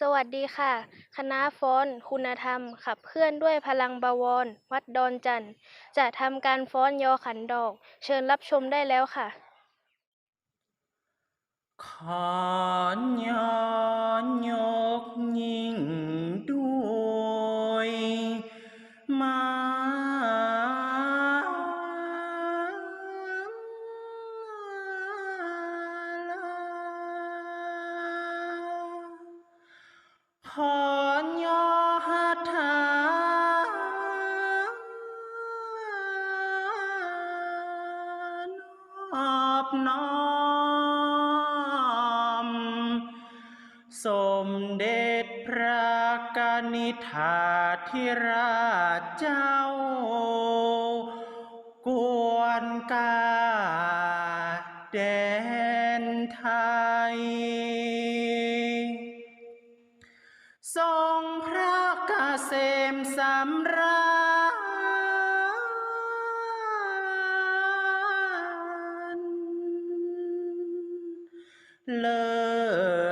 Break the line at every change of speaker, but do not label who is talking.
สวัสดีค่ะ คณะฟ้อน คุณธรรม ขับเคลื่อนด้วยพลังบวร วัดดอนจันทร์จะทำการฟ้อนยอขันดอก เชิญรับชมได้แล้วค่ะ
ขอนยอนยกยิ่งด้วยมา อนย่อหัตถานอบน้อม สมเด็จพระกนิษฐาธิราชเจ้า องพระกเกษมสำราญเลิ